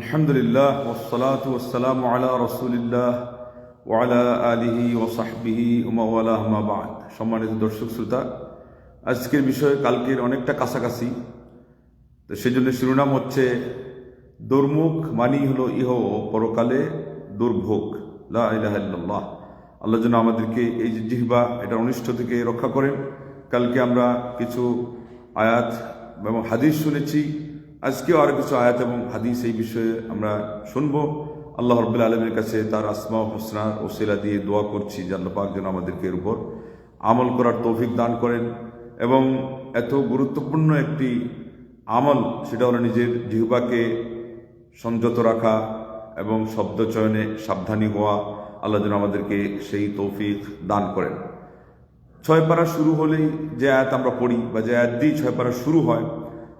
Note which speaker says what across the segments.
Speaker 1: আলহামদুলিল্লাহ ওসলাত ওসালাম আলা রসুলিল্লাহ ওয়ালা আলিহি ও সাহবিহি উমাওয়ালা আহমাবাদ সম্মানিত দর্শক শ্রোতা, আজকের বিষয় কালকের অনেকটা কাছাকাছি। তো সেই জন্য শিরোনাম হচ্ছে, দুর্মুখ মানি হলো ইহ পরকালে দুর্ভোগ। লা ইলাহা ইল্লাল্লাহ। আল্লাহ যেন আমাদেরকে এই যে জিহবা এটা অনিষ্ট থেকে রক্ষা করেন। কালকে আমরা কিছু আয়াত এবং হাদিস শুনেছি। আজকেও আরও কিছু আয়াত এবং হাদিস এই বিষয়ে আমরা শুনব। আল্লাহ রব্বুল আলমের কাছে তার আসমা ও হোসনার ওসিলা দিয়ে দোয়া করছি, যে আল্লাহ পাক যেন আমাদেরকে এর উপর আমল করার তৌফিক দান করেন এবং এত গুরুত্বপূর্ণ একটি আমল, সেটা হলো নিজের জিহবাকে সংযত রাখা এবং শব্দ চয়নে সাবধানী হওয়া, আল্লাহ যেন আমাদেরকে সেই তৌফিক দান করেন। ছয় পারা শুরু হলেই যে আয়াত আমরা পড়ি বা যে আয়াত দিয়ে ছয় পারা শুরু হয়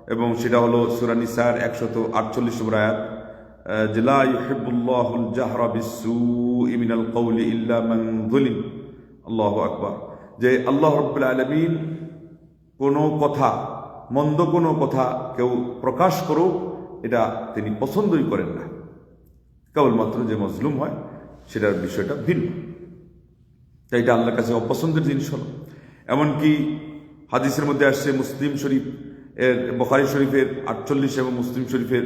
Speaker 1: এবং সেটা হলো সুরানিসার একশত আটচল্লিশ নম্বর আয়াত আহ, যে জাহরা বিসসুই মিনাল কওলি ইল্লা যুলিম। আল্লাহু আকবার। যে আল্লাহ রাব্বুল কোনো কথা মন্দ কোনো কথা কেউ প্রকাশ করুক এটা তিনি পছন্দই করেন না। কেবলমাত্র যে মজলুম হয় সেটার বিষয়টা ভিন্ন। তাই এটা আল্লাহর কাছে অপছন্দের জিনিস হল। এমনকি হাদিসের মধ্যে আসছে মুসলিম শরীফ এর বখারি শরীফের আটচল্লিশ এবং মুসলিম শরীফের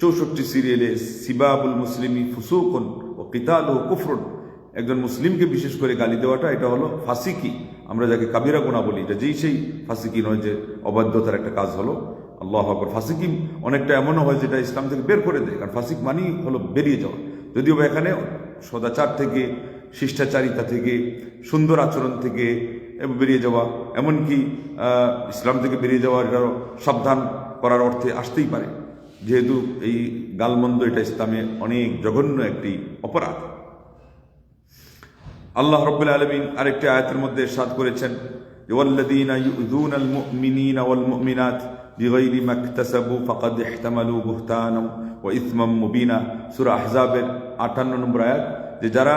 Speaker 1: চৌষট্টি সিরিয়ালে সিবাবুল মুসলিমি ফুসুকন ও কিতাল ও কুফরন। একজন মুসলিমকে বিশেষ করে গালি দেওয়াটা, এটা হলো ফাসিকি। আমরা যাকে কাবিরা গোনা বলি, এটা যেই সেই ফাসিকি নয় যে অবাধ্যতার একটা কাজ হলো। আল্লাহ আকবর। ফাসিকি অনেকটা এমনও হয় যেটা ইসলাম থেকে বের করে দেয়, কারণ ফাসিক মানি হলো বেরিয়ে যাওয়া। যদিও বা এখানে সদাচার থেকে, শিষ্টাচারিতা থেকে, সুন্দর আচরণ থেকে বেরিয়ে যাওয়া, এমনকি ইসলাম থেকে বেরিয়ে যাওয়ার এটারও সাবধান করার অর্থে আসতেই পারে। যেহেতু এই গালমন্দ এটা ইসলামে অনেক জঘন্য একটি অপরাধ। আল্লাহ রব্বুল আলমিন আরেকটি আয়াতের মধ্যে সাদ করেছেন বিগাইরি মা ইকতাসাবু ফাকাদ ইহতামালু বুহতানাম ওয়া ইসমাম মুবিনা। সূরা আহজাবের 58 নম্বর আয়াত, যে যারা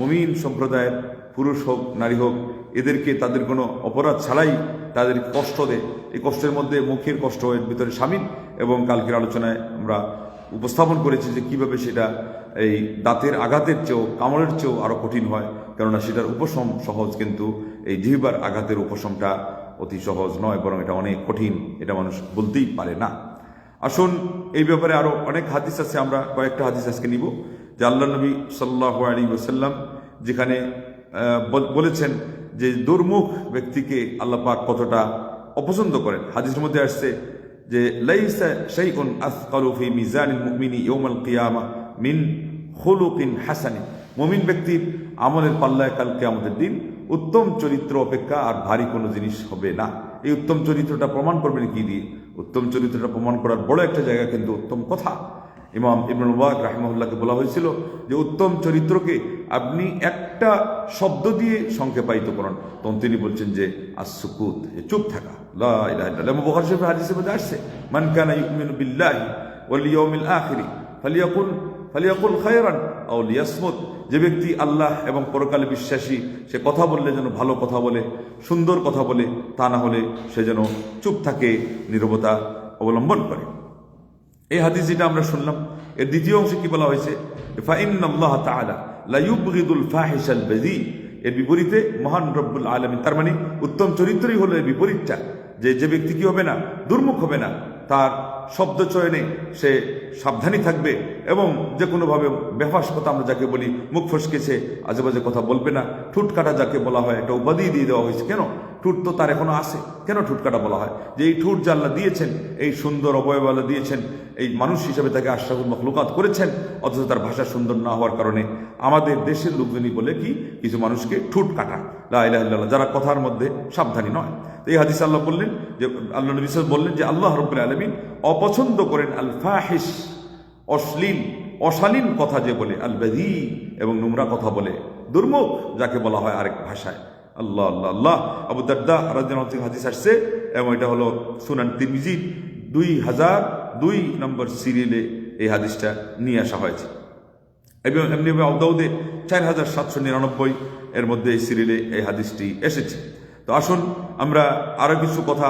Speaker 1: মুমিন সম্প্রদায়ের পুরুষ হোক, নারী হোক এদেরকে তাদের কোনো অপরাধ ছাড়াই তাদের কষ্ট দেয়। এই কষ্টের মধ্যে মুখের কষ্ট এর ভিতরে সামিল এবং কালকের আলোচনায় আমরা উপস্থাপন করেছি যে কীভাবে সেটা এই দাঁতের আঘাতের চেয়েও, কামড়ের চেয়েও আরও কঠিন হয়। কেননা সেটার উপশম সহজ কিন্তু এই জিহ্বার আঘাতের উপশমটা অতি সহজ নয়, বরং এটা অনেক কঠিন, এটা মানুষ বলতেই পারে না। আসুন, এই ব্যাপারে আরও অনেক হাদিস আছে, আমরা কয়েকটা হাদিস আজকে নিব, যে আল্লাহ নবী সাল্লাহ আলী ওসাল্লাম যেখানে বলেছেন যে দুর্মুখ ব্যক্তিকে আল্লাহ পাক কতটা অপছন্দ করেন। হাদিসের মধ্যে আসছে যে, লাইসা শাইউন আসকালু ফি মিজানিল মুমিনি ইয়াউমাল কিয়ামা মিন খুলুকিন হাসানি মুমিন ব্যক্তির আমলের পাল্লায় কালকে আমাদের দিন উত্তম চরিত্র অপেক্ষা আর ভারী কোনো জিনিস হবে না। এই উত্তম চরিত্রটা প্রমাণ করবেন কি দিয়ে? উত্তম চরিত্রটা প্রমাণ করার বড় একটা জায়গা কিন্তু উত্তম কথা। ইমাম ইবনুল ওয়াক রাহিমাহুল্লাহকে বলা হয়েছিল যে উত্তম চরিত্রকে আপনি একটা শব্দ দিয়ে সংক্ষেপায়িত করেন। তখন তিনি বলছেন যে আসুকুত চুপ থাকা। আসছে খায়রান যে ব্যক্তি আল্লাহ এবং পরকালে বিশ্বাসী, সে কথা বললে যেন ভালো কথা বলে, সুন্দর কথা বলে, তা না হলে সে যেন চুপ থাকে, নীরবতা অবলম্বন করে। এই হাদিস যেটা আমরা শুনলাম, এর দ্বিতীয় অংশে কি বলা হয়েছে? ফাইন আল্লাহ তাআলা লা ইউবগিদুল ফাহিশাল বাযী এর বিপরীতে মহান রব্বুল আলমী তার মানে উত্তম চরিত্রই হলো এর বিপরীতটা। যে যে ব্যক্তি কি হবে না? দুর্মুখ হবে না। তার শব্দ চয়নে সে সাবধানী থাকবে এবং যে কোনোভাবে বেফাস কথা আমরা যাকে বলি, মুখ ফসকেছে আজে বাজে কথা বলবে না। ঠুট কাটা যাকে বলা হয়, একটা উপাধি দিয়ে দেওয়া হয়েছে। কেন? ঠুট তো তার এখনও আছে কেন ঠুট কাটা বলা হয়? যে এই ঠুট আল্লাহ দিয়েছেন, এই সুন্দর অবয়বালা দিয়েছেন, এই মানুষ হিসেবে তাকে আশরাফুল মখলুকাত করেছেন, অথচ তার ভাষা সুন্দর না হওয়ার কারণে আমাদের দেশের লোকজনই বলে কি, কিছু মানুষকে ঠুট কাটা। লা ইলাহা ইল্লাল্লাহ, যারা কথার মধ্যে সাবধানী নয়। এই হাদিস আল্লাহ বললেন যে, আল্লাহ নবী বললেন যে, আল্লাহ রব্বুল আলামিন অপছন্দ করেন আল ফাহিশ অশ্লীল, অশালীন কথা যে বলে আল বেদি এবং নোংরা কথা বলে, দুর্মুখ, যাকে বলা হয় আরেক ভাষায়। আল্লাহ আল্লাহ আল্লাহ। আবু রাদিয়াল্লাহু থেকে হাদিস আসছে এবং এটা হলো সুনান তিরমিজি দুই হাজার দুই নম্বর সিরিয়ালে এই হাদিসটা নিয়ে আসা হয়েছে। এবং এমনি আউদাউদে চার হাজার সাতশো নিরানব্বই এর মধ্যে এই সিরিয়ালে এই হাদিসটি এসেছে। তো আসুন আমরা আরও কিছু কথা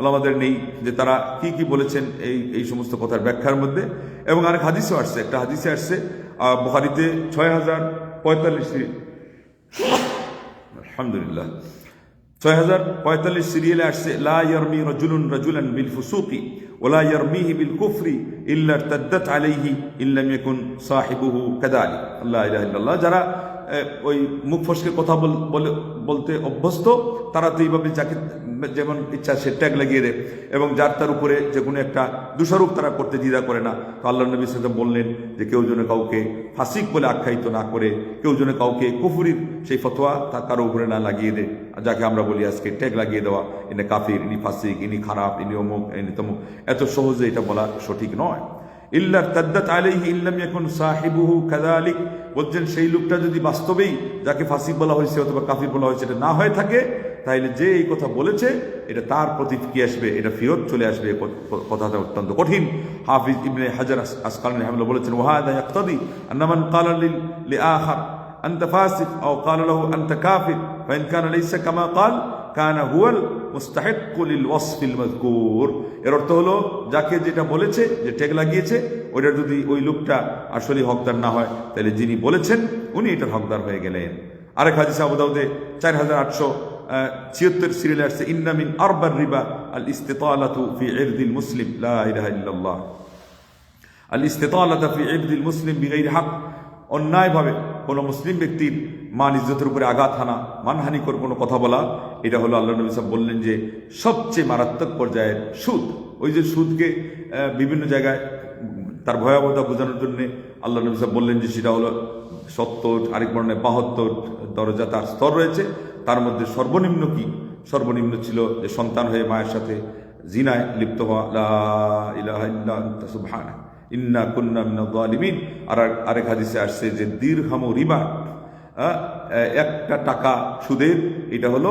Speaker 1: ওলামাদের নেই যে তারা কি কি বলেছেন এই এই সমস্ত কথার ব্যাখ্যার মধ্যে। এবং আরেক হাদিসও আসছে একটা হাদিসে আসছে আহ, বুখারিতে ছয় হাজার পঁয়তাল্লিশ আলহামদুলিল্লাহ। ছয় হাজার পঁয়তাল্লিশ সিরিয়ালে আসছে লা ইয়ারমি রাজুলুন রাজুলান বিল ফুসুকি ওলা ইয়ারমিহি বিল কুফরি ইল্লা তাদ্দাত আলাইহি ইল্লাম ইয়াকুন সাহিবুহু কাদালি আল্লাহ ইলাহা ইল্লাল্লাহ যারা ওই মুখ ফসকে কথা বল- বলে, বলতে অভ্যস্ত, তারা তো এইভাবে যাকে, যেমন ইচ্ছা সে ট্যাগ লাগিয়ে দেয়। এবং যার তার উপরে যে কোনো একটা দোষারোপ তারা করতে দ্বিধা করে না। তো আল্লাহ নবী সাল্লাম বললেন যে কেউ যেন কাউকে ফাসিক বলে আখ্যায়িত না করে, কেউ যেন কাউকে কুফুরির সেই ফতোয়া তা কারও উপরে না লাগিয়ে দেয়। যাকে আমরা বলি আজকে ট্যাগ লাগিয়ে দেওয়া, ইনি কাফির, ইনি ফাসিক, ইনি খারাপ, ইনি অমুক, ইনি তমুক। এত সহজে এটা বলা সঠিক নয়। ইল্লা তদ্দত আলিহি ইল্লাম এখন সাহেবুহু কাদালিক বলছেন, সেই লোকটা যদি বাস্তবেই যাকে ফাঁসি বলা হয়েছে অথবা কাফির বলা হয়েছে এটা না হয়ে থাকে তাহলে যে এই কথা বলেছে, এটা তার প্রতিক্রিয়া আসবে, এটা ফিরত চলে আসবে কথাটা অত্যন্ত কঠিন। হাফিজ ইবনে হাজার আসকাল হামলা বলেছেন ওয়াহাদা ইয়াক্তাদি আন্নামান কালা লি আখার আনতা ফাসিক আও কালা লাহু আনতা কাফির, ফাইন কানা লাইসা কামা কাল কানা হুয়াল মুস্তাহেকুলিল ওয়াসফিল মজকুর এর অর্থ হলো, যাকে যেটা বলেছে, যে টেক লাগিয়েছে ওইটা যদি ওই লোকটা আসলেই হকদার না হয়, তাহলে যিনি বলেছেন, উনি এটার হকদার হয়ে গেলেন। আরেক হাদিস আবুদাউদে চার হাজার আটশো ছিয়াত্তর সিরিয়ালে আসছে ইন্নামিন আরবার রিবা আল ইস্তেতালাতু ফি এরদিল মুসলিম, লা ইলাহা ইল্লাল্লাহ। আল ইস্তেতালাতু ফি ইরদিল মুসলিম বিগাইর হক। অন্যায়ভাবে কোনো মুসলিম ব্যক্তির মান ইজ্জতের উপরে আঘাত হানা, মানহানিকর কোনো কথা বলা, এটা হলো আল্লাহ নবী সাহেব বললেন যে, সবচেয়ে মারাত্মক পর্যায়ের সুদ, ওই যে সুদকে বিভিন্ন জায়গায় তার ভয়াবহতা বোঝানোর জন্যে আল্লাহ নবী সাহেব বললেন যে, সেটা হলো সত্তর, আরেক বর্ণায় বাহাত্তর দরজা তার স্তর রয়েছে, তার মধ্যে সর্বনিম্ন কি? সর্বনিম্ন ছিল যে সন্তান হয়ে মায়ের সাথে জিনায় লিপ্ত হওয়া ইলাহা ইল্লা সুবহানাক ইন্না জালিমিন আর আর- আরেক হাদিসে আসছে যে দীর্ঘাম রিবা একটা টাকা সুদের, এটা হলো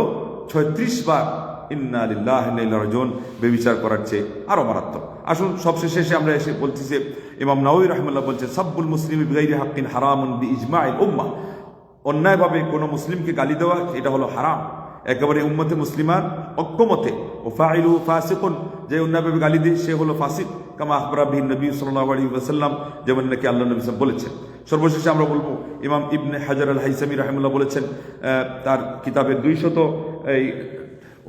Speaker 1: ছয়ত্রিশ বার ইন্না লিল্লাহ রাজন বেবিচার করার চেয়ে আরও মারাত্মক। আসুন, সবশেষে এসে আমরা এসে বলছি যে ইমাম নাওয়ী রাহমাল্লাহ বলছে, সাব্বুল মুসলিম বিগাইরি হাক্কিন হারামুন বি ইজমাইল উম্মাহ অন্যায়ভাবে কোনো মুসলিমকে গালি দেওয়া, এটা হলো হারাম। একেবারে উম্মতে মুসলিমার ঐক্যমতে ও ফাইলু ফাসিকুন যে অন্যায়ভাবে গালি দিয়ে সে হলো ফাসিক। কামা আখবরা বিন নবী সাল্লাল্লাহু আলাইহি ওয়াসাল্লাম, যেমন নাকি আল্লাহ নবী সাল্লাম বলেছেন। সর্বশেষে আমরা বলব, ইমাম ইবনে হাজার আল হাইসামি রাহিমুল্লাহ বলেছেন তার কিতাবের দুইশত এই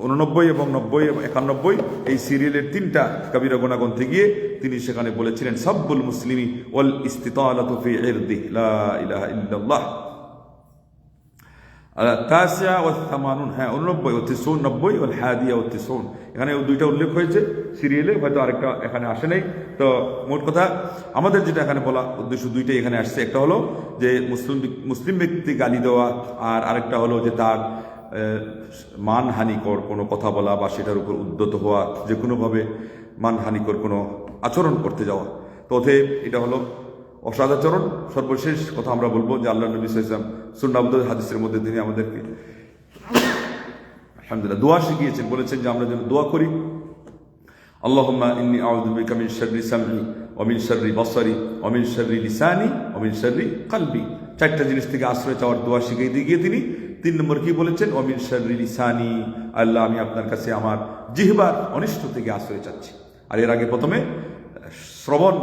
Speaker 1: উননব্বই এবং নব্বই এবং একানব্বই, এই সিরিয়ালের তিনটা কবিরা গোনাগন্থে গিয়ে তিনি সেখানে বলেছিলেন, সাব্বুল মুসলিমি ওয়াল ইস্তিতালাতু ফি ইরদি লা ইলাহা তাসিয়া ও থামানুন হ্যাঁ উননব্বই ও তিসুন নব্বই ও হাদিয়া ও তিসুন এখানে দুইটা উল্লেখ হয়েছে, সিরিয়ালে, হয়তো আরেকটা এখানে আসে নাই। তো মোট কথা, আমাদের যেটা এখানে বলা উদ্দেশ্য দুইটাই এখানে আসছে। একটা হলো যে মুসলিম মুসলিম ব্যক্তি গালি দেওয়া, আর আরেকটা হলো যে তার মানহানিকর কোনো কথা বলা বা সেটার উপর উদ্যত হওয়া যে কোনোভাবে মানহানিকর কোনো আচরণ করতে যাওয়া। তো এটা হলো অসদাচরণ সর্বশেষ কথা আমরা বলব যে আল্লাহ নবী সাল্লাম সুন্নাবুদ হাদিসের মধ্যে তিনি আমাদেরকে আলহামদুলিল্লাহ দোয়া শিখিয়েছেন, বলেছেন যে আমরা যেন দোয়া করি। আল্লাহুম্মা ইন্নী আউযু বিকা মিন শাররি সামঈ ওয়া মিন শাররি বসরি ওয়া মিন শাররি লিসানি ওয়া মিন শাররি কলবি। চারটা জিনিস থেকে আশ্রয় চাওয়ার দোয়া শিখিয়ে দিয়ে গিয়ে তিনি তিন নম্বর কি বলেছেন? ওয়া মিন শাররি লিসানি। আল্লাহ, আমি আপনার কাছে আমার জিহবার অনিষ্ট থেকে আশ্রয় চাচ্ছি। আর এর আগে প্রথমে শ্রবণ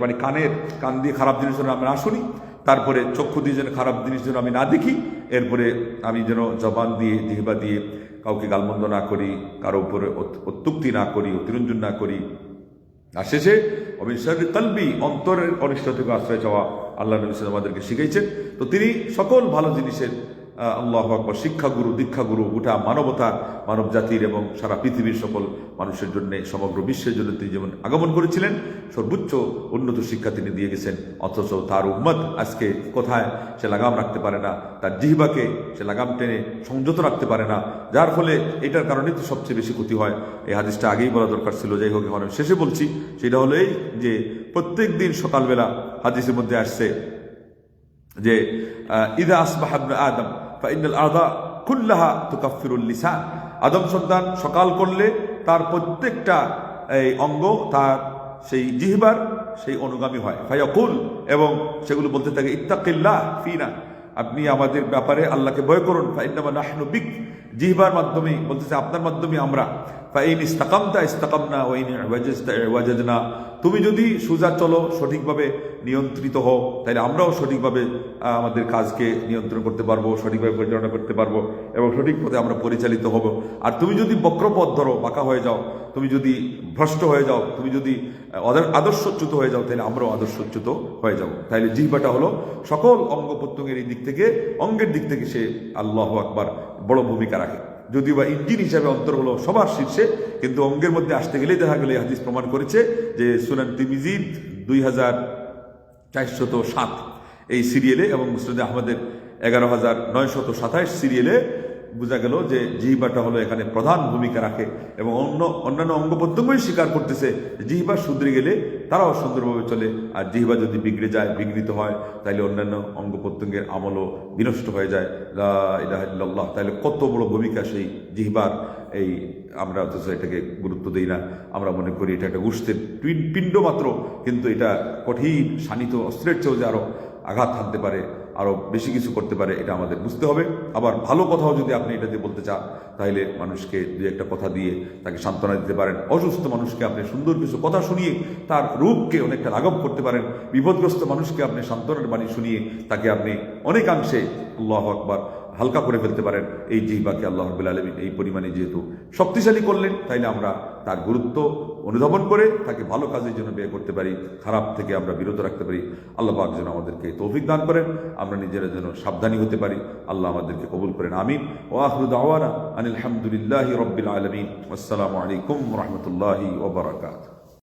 Speaker 1: মানে কানের কান দিয়ে খারাপ জিনিস যেন আমি না শুনি, তারপরে চক্ষু দিয়ে যেন খারাপ জিনিস যেন আমি না দেখি, এরপরে আমি যেন জবান দিয়ে, জিহবা দিয়ে কাউকে গালমন্দ না করি, কারও উপরে অত্যুক্তি না করি, অতিরঞ্জন না করি। আর শেষে অবিশ্বাসী কলবি অন্তরের অনিষ্ট থেকে আশ্রয় চাওয়া আল্লাহ নবী আমাদেরকে শিখাইছেন। তো তিনি সকল ভালো জিনিসের আল্লাহ আকবর, শিক্ষাগুরু, দীক্ষাগুরু, গোটা মানবতার মানব জাতির এবং সারা পৃথিবীর সকল মানুষের জন্য, সমগ্র বিশ্বের জন্য তিনি যেমন আগমন করেছিলেন, সর্বোচ্চ উন্নত শিক্ষা তিনি দিয়ে গেছেন। অথচ তার উম্মত আজকে কোথায়? সে লাগাম রাখতে পারে না। তার জিহবাকে সে লাগাম টেনে সংযত রাখতে পারে না। যার ফলে এটার কারণেই তো সবচেয়ে বেশি ক্ষতি হয়। এই হাদিসটা আগেই বলা দরকার ছিল, যাই হোক, এখন শেষে বলছি। সেটা হলো এই যে, প্রত্যেক দিন সকালবেলা হাদিসের মধ্যে আসছে যে ইদা আসবাহ আদম ফাইনাল আদা কুল্লাহা তুকাফিরুল লিসান আদম সন্তান সকাল করলে তার প্রত্যেকটা, এই অঙ্গ তার সেই জিহবার সেই অনুগামী হয়। ফায়াকুল, এবং সেগুলো বলতে থাকে, ইত্তাকিল্লাহ ফিনা। আপনি আমাদের ব্যাপারে আল্লাহকে ভয় করুন। ফাইন্নামা নাহনু বিক। জিহবার মাধ্যমে বলতেছে আপনার মাধ্যমে আমরা। ফাইন ইস্তাকামতা, ইস্তাকামনা, ওয়াইন ওয়াজাজনা। তুমি যদি সোজা চলো, সঠিকভাবে নিয়ন্ত্রিত হও, তাহলে আমরাও সঠিকভাবে আমাদের কাজকে নিয়ন্ত্রণ করতে পারব, সঠিকভাবে পরিচালনা করতে পারব এবং সঠিক পথে আমরা পরিচালিত হব। আর তুমি যদি বক্রপথ ধরো, বাঁকা হয়ে যাও, তুমি যদি ভ্রষ্ট হয়ে যাও, তুমি যদি আদর্শচ্যুত হয়ে যাও, তাহলে আমরাও আদর্শচ্যুত হয়ে যাব। তাহলে জিহ্বাটা হলো সকল অঙ্গ প্রত্যঙ্গের এই দিক থেকে, অঙ্গের দিক থেকে সে আল্লাহ আকবার বড় ভূমিকা রাখে। যদিও বা ইঞ্জিন হিসাবে অন্তর হলো সবার শীর্ষে, কিন্তু অঙ্গের মধ্যে আসতে গেলেই দেখা গেলে হাদিস প্রমাণ করেছে যে সুনান তিমিজিদ দুই হাজার চারশত সাত এই সিরিয়ালে এবং মুসলিদ আহমদের এগারো হাজার নয়শত সাতাইশ সিরিয়ালে বোঝা গেল যে জিহিবাটা হলো এখানে প্রধান ভূমিকা রাখে এবং অন্য অন্যান্য অঙ্গ প্রত্যঙ্গই স্বীকার করতেছে জিহিবা শুধরে গেলে তারাও সুন্দরভাবে চলে। আর জিহিবা যদি বিগড়ে যায় বিঘ্নিত হয় তাহলে অন্যান্য অঙ্গ প্রত্যঙ্গের আমলও বিনষ্ট হয়ে যায়। ইল্লাল্লাহ। তাহলে কত বড় ভূমিকা সেই জিহিবার? এই আমরা অথচ এটাকে গুরুত্ব দিই না। আমরা মনে করি এটা একটা উষ্টের পিণ্ড মাত্র, কিন্তু এটা কঠিন, শানিত অস্ত্রের চেয়েও যে আরও আঘাত থাকতে পারে আরও বেশি কিছু করতে পারে, এটা আমাদের বুঝতে হবে। আবার ভালো কথাও যদি আপনি এটা দিয়ে বলতে চান, তাহলে মানুষকে দু একটা কথা দিয়ে তাকে সান্ত্বনা দিতে পারেন। অসুস্থ মানুষকে আপনি সুন্দর কিছু কথা শুনিয়ে তার রূপকে অনেকটা লাঘব করতে পারেন। বিপদগ্রস্ত মানুষকে আপনি সান্ত্বনার বাণী শুনিয়ে তাকে আপনি অনেকাংশে আল্লাহ আকবার হালকা করে ফেলতে পারেন। এই জিহ্বাকে আল্লাহ রবুল আলমিন এই পরিমাণে যেহেতু শক্তিশালী করলেন, তাইলে আমরা তার গুরুত্ব অনুধাবন করে তাকে ভালো কাজের জন্য ব্যয় করতে পারি, খারাপ থেকে আমরা বিরত রাখতে পারি। আল্লাহ পাক যেন আমাদেরকে তৌফিক দান করেন, আমরা নিজেরা যেন সাবধানী হতে পারি। আল্লাহ আমাদেরকে কবুল করেন, আমিন। ও আহরুদ আওয়ানা আনিল হামদুলিল্লাহ আলমিন। আসসালামু আলাইকুম রহমতুল্লাহি ওবরাকাত